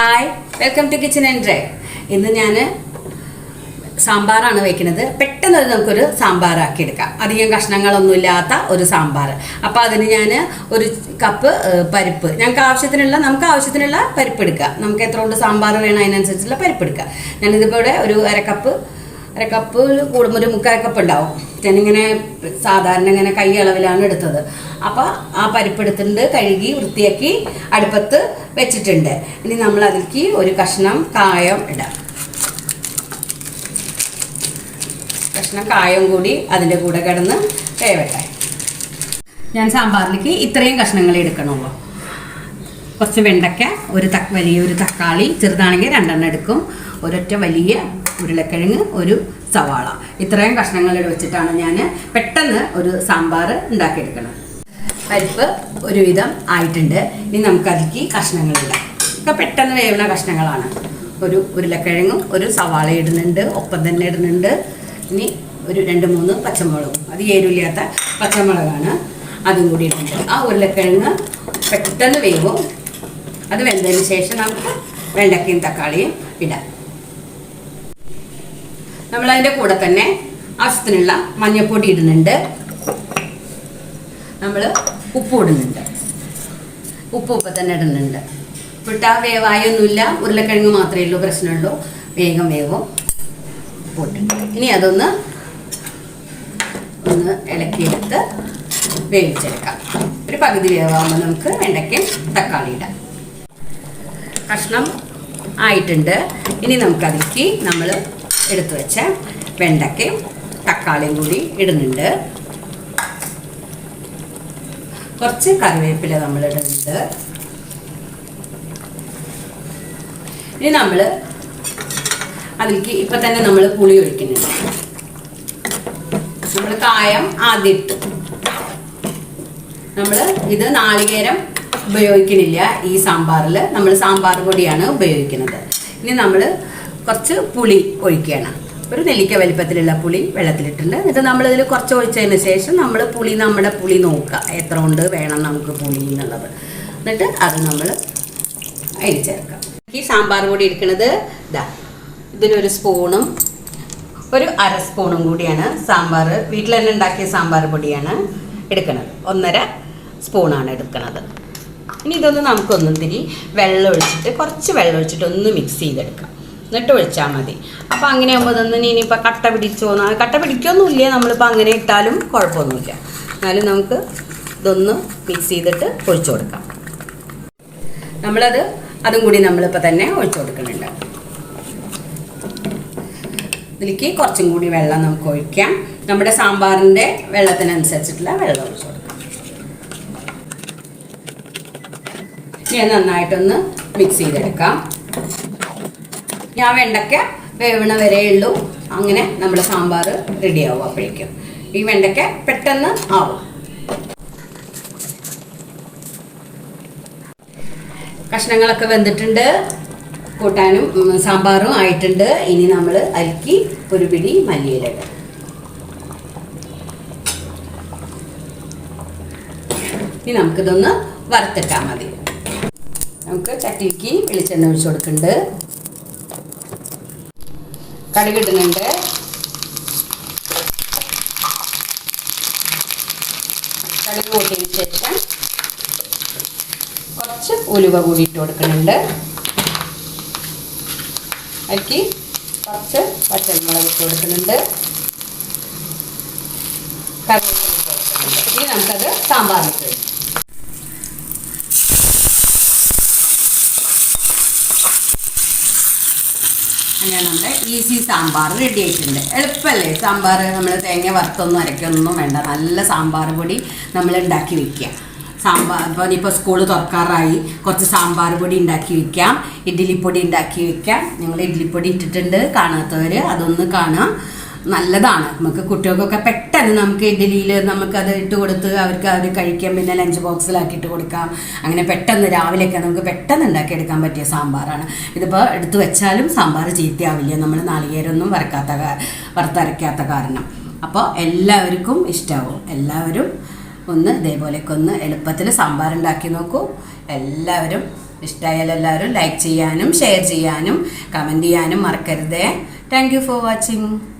Hi welcome to kitchen and dry ഇന്ന് ഞാൻ സാമ്പാറാണ് വെക്കുന്നത്. പെട്ടെന്ന് നമുക്കൊരു സാമ്പാറാക്കി എടുക്കാം. അധികം കഷ്ണങ്ങളൊന്നുമില്ലാത്ത ഒരു സാമ്പാർ അപ്പോൾ അതിന് ഞാൻ ഒരു കപ്പ് പരിപ്പ്. ഞങ്ങൾക്ക് ആവശ്യത്തിനുള്ള നമുക്ക് ആവശ്യത്തിനുള്ള പരിപ്പ് എടുക്കുക നമുക്ക് എത്ര കൊണ്ട് സാമ്പാർ വേണം അതിനനുസരിച്ചുള്ള പരിപ്പ് എടുക്കുക ഞാനിതിപ്പോൾ ഇവിടെ ഒരു അരക്കപ്പ് അരക്കപ്പ് കൂടുമ്പോൾ ഒരു മുക്കാൽ കപ്പ് ഉണ്ടാവും. ഞാനിങ്ങനെ സാധാരണ ഇങ്ങനെ കൈ അളവിലാണ് എടുത്തത്. അപ്പോൾ ആ പരിപ്പ് എടുത്തിട്ടുണ്ട് കഴുകി വൃത്തിയാക്കി അടുപ്പത്ത് വെച്ചിട്ടുണ്ട്. ഇനി നമ്മൾ അതിലേക്ക് ഒരു കഷ്ണം കായം ഇടാം. കഷ്ണം കായം കൂടി അതിന്റെ കൂടെ കിടന്ന് വേവട്ടെ. ഞാൻ സാമ്പാറിലേക്ക് ഇത്രയും കഷ്ണങ്ങൾ എടുക്കണുള്ളൂ. കുറച്ച് വെണ്ടയ്ക്ക ഒരു തക് വലിയൊരു തക്കാളി ചെറുതാണെങ്കിൽ രണ്ടെണ്ണം എടുക്കും. ഒരൊറ്റ വലിയ ഉരുളക്കിഴങ്ങ് ഒരു സവാള. ഇത്രയും കഷ്ണങ്ങൾ വെച്ചിട്ടാണ് ഞാൻ പെട്ടെന്ന് ഒരു സാമ്പാർ ഉണ്ടാക്കിയെടുക്കണം പരിപ്പ് ഒരുവിധം ആയിട്ടുണ്ട്. ഇനി നമുക്ക് നമുക്കതിലേക്ക് കഷ്ണങ്ങളിടാം ഒക്കെ പെട്ടെന്ന് വേവുന്ന കഷ്ണങ്ങളാണ്. ഒരു ഉരുളക്കിഴങ്ങും ഒരു സവാള ഇടുന്നുണ്ട് ഒപ്പം തന്നെ ഇടുന്നുണ്ട്. ഇനി ഒരു രണ്ട് മൂന്ന് പച്ചമുളകും. അത് ഏരുവില്ലാത്ത പച്ചമുളകാണ്. അതും കൂടി ഇടുന്നുണ്ട് ആ ഉരുളക്കിഴങ്ങ് പെട്ടെന്ന് വേവും. അത് വെന്തതിന് ശേഷം നമുക്ക് വെണ്ടക്കയും തക്കാളിയും ഇടാം. നമ്മളതിന്റെ കൂടെ തന്നെ ആവശ്യത്തിനുള്ള മഞ്ഞൾപ്പൊടി ഇടുന്നുണ്ട്. നമ്മൾ ഉപ്പ് ഇടുന്നുണ്ട്. ഉപ്പ് ഉപ്പ് തന്നെ ഇടുന്നുണ്ട്. ഉപ്പിട്ടാൽ വേവായൊന്നുമില്ല. ഉരുളക്കിഴങ്ങ് മാത്രമേ ഉള്ളൂ പ്രശ്നമുള്ളൂ. വേഗം വേഗം ഉപ്പിട്ടുണ്ട് ഇനി അതൊന്ന് ഒന്ന് ഇളക്കിയെടുത്ത് വേവിച്ചെടുക്കാം. ഒരു പകുതി വേവാകുമ്പോൾ നമുക്ക് വെണ്ടയ്ക്കും തക്കാളി ഇടാം. കഷ്ണം ആയിട്ടുണ്ട്. ഇനി നമുക്കതിലേക്ക് നമ്മൾ എടുത്തു വെച്ച വെണ്ടയ്ക്കയും തക്കാളിയും കൂടി ഇടുന്നുണ്ട്. കുറച്ച് കറിവേപ്പില നമ്മൾ ഇടുന്നുണ്ട്. ഇനി നമ്മൾ അതിലേക്ക് ഇപ്പൊ തന്നെ നമ്മൾ പുളി ഒഴിക്കുന്നുണ്ട്. നമ്മൾ കായം ആദ്യം ഇട്ടു. നമ്മൾ ഇത് നാളികേരം ഉപയോഗിക്കുന്നില്ല ഈ സാമ്പാറിൽ. നമ്മൾ സാമ്പാർ പൊടിയാണ് ഉപയോഗിക്കുന്നത്. ഇനി നമ്മൾ കുറച്ച് പുളി ഒഴിക്കുകയാണ്. ഒരു നെല്ലിക്ക വലിപ്പത്തിലുള്ള പുളി വെള്ളത്തിലിട്ടുണ്ട്. എന്നിട്ട് നമ്മളിതിൽ കുറച്ച് ഒഴിച്ചതിന് ശേഷം നമ്മൾ പുളി നമ്മുടെ പുളി നോക്കുക. എത്ര കൊണ്ട് വേണം നമുക്ക് പുളി എന്നുള്ളത്. എന്നിട്ട് അത് നമ്മൾ അതിൽ ചേർക്കാം. ഈ സാമ്പാർ പൊടി എടുക്കുന്നത് ഇതാ ഇതിനൊരു സ്പൂണും ഒരു അര സ്പൂണും കൂടിയാണ് സാമ്പാർ വീട്ടിൽ തന്നെ ഉണ്ടാക്കിയ സാമ്പാർ പൊടിയാണ് എടുക്കുന്നത് ഒന്നര സ്പൂണാണ് എടുക്കുന്നത് ഇനി ഇതൊന്ന് നമുക്കൊന്നും തിരി വെള്ളം ഒഴിച്ചിട്ട് കുറച്ച് വെള്ളം ഒഴിച്ചിട്ട് ഒന്ന് മിക്സ് ചെയ്തെടുക്കാം. എന്നിട്ട് ഒഴിച്ചാൽ മതി. അപ്പോൾ അങ്ങനെ ആകുമ്പോൾ ഇതൊന്നും ഇനിയിപ്പോൾ കട്ട പിടിച്ചോന്ന് കട്ട പിടിക്കൊന്നുമില്ല? നമ്മളിപ്പോൾ അങ്ങനെ ഇട്ടാലും കുഴപ്പമൊന്നുമില്ല. എന്നാലും നമുക്ക് ഇതൊന്ന് മിക്സ് ചെയ്തിട്ട് ഒഴിച്ചു കൊടുക്കാം. നമ്മളത് അതും കൂടി നമ്മളിപ്പോൾ തന്നെ ഒഴിച്ചു കൊടുക്കുന്നുണ്ട്. ഇതിലേക്ക് കുറച്ചും കൂടി വെള്ളം നമുക്ക് ഒഴിക്കാം. നമ്മുടെ സാമ്പാറിന്റെ വെള്ളത്തിനനുസരിച്ചിട്ടുള്ള വെള്ളം ഒഴിച്ചു കൊടുക്കാം. ഇനി നന്നായിട്ടൊന്ന് മിക്സ് ചെയ്തെടുക്കാം. ഞാൻ വെണ്ടയ്ക്ക വേവണ വരേ ഉള്ളൂ. അങ്ങനെ നമ്മുടെ സാമ്പാർ റെഡി ആവും അപ്പോഴേക്കും. ഈ വെണ്ടയ്ക്ക പെട്ടെന്ന് ആവും. കഷ്ണങ്ങളൊക്കെ വെന്തിട്ടുണ്ട്. കൂട്ടാനും സാമ്പാറും ആയിട്ടുണ്ട്. ഇനി നമ്മൾ അലക്കി ഒരു പിടി മല്ലിയില ഇനി നമുക്കിതൊന്ന് വറുത്തിട്ടാൽ മതി. നമുക്ക് ചട്ടിക്ക് വെളിച്ചെണ്ണ ഒഴിച്ചു കൊടുക്കുന്നുണ്ട് കടുകിടുന്നുണ്ട് കടുക് കൂട്ടിയതിന് ശേഷം കുറച്ച് ഉലുവ കൂടി ഇട്ട് കൊടുക്കുന്നുണ്ട്. അതിലേക്ക് കുറച്ച് പച്ചമുളക് ഇട്ട് കൊടുക്കുന്നുണ്ട്. കൊടുക്കുന്നുണ്ട്. ഇനി നമുക്കത് സാമ്പാറിലിട്ട് അങ്ങനെ നമ്മുടെ ഈസി സാമ്പാർ റെഡി ആയിട്ടുണ്ട്. എളുപ്പമല്ലേ സാമ്പാർ നമ്മൾ തേങ്ങ വറുത്തൊന്നും അരയ്ക്കൊന്നും വേണ്ട. നല്ല സാമ്പാർ പൊടി നമ്മൾ ഉണ്ടാക്കി വെക്കുക സാമ്പാർ ഇപ്പോൾ ഇനിയിപ്പോൾ സ്കൂൾ തുറക്കാറായി. കുറച്ച് സാമ്പാർ പൊടി ഉണ്ടാക്കി വെക്കാം. ഇഡ്ഡലിപ്പൊടി ഉണ്ടാക്കി വെക്കാം. ഞങ്ങൾ ഇഡ്ഡലിപ്പൊടി ഇട്ടിട്ടുണ്ട്. കാണാത്തവർ അതൊന്ന് കാണാം. നല്ലതാണ്. നമുക്ക് കുട്ടികൾക്കൊക്കെ പെട്ടെന്ന് നമുക്ക് ഇഡ്ഡലിയിൽ നമുക്കത് ഇട്ട് കൊടുത്ത് അവർക്ക് അത് കഴിക്കാം. പിന്നെ ലഞ്ച് ബോക്സിലാക്കിയിട്ട് കൊടുക്കാം. അങ്ങനെ പെട്ടെന്ന് രാവിലെയൊക്കെ നമുക്ക് പെട്ടെന്ന് ഉണ്ടാക്കിയെടുക്കാൻ പറ്റിയ സാമ്പാറാണ്. ഇതിപ്പോൾ എടുത്തു വെച്ചാലും സാമ്പാർ ചീത്തയാവില്ല. നമ്മൾ നാളികേരൊന്നും വറക്കാത്ത വറുത്തരയ്ക്കാത്ത കാരണം. അപ്പോൾ എല്ലാവർക്കും ഇഷ്ടമാവും എല്ലാവരും ഒന്ന് ഇതേപോലെയൊക്കെ ഒന്ന് എളുപ്പത്തിൽ സാമ്പാർ ഉണ്ടാക്കി നോക്കൂ. എല്ലാവരും ഇഷ്ടമായാൽ എല്ലാവരും ലൈക്ക് ചെയ്യാനും ഷെയർ ചെയ്യാനും കമന്റ് ചെയ്യാനും മറക്കരുതേ. Thank you for watching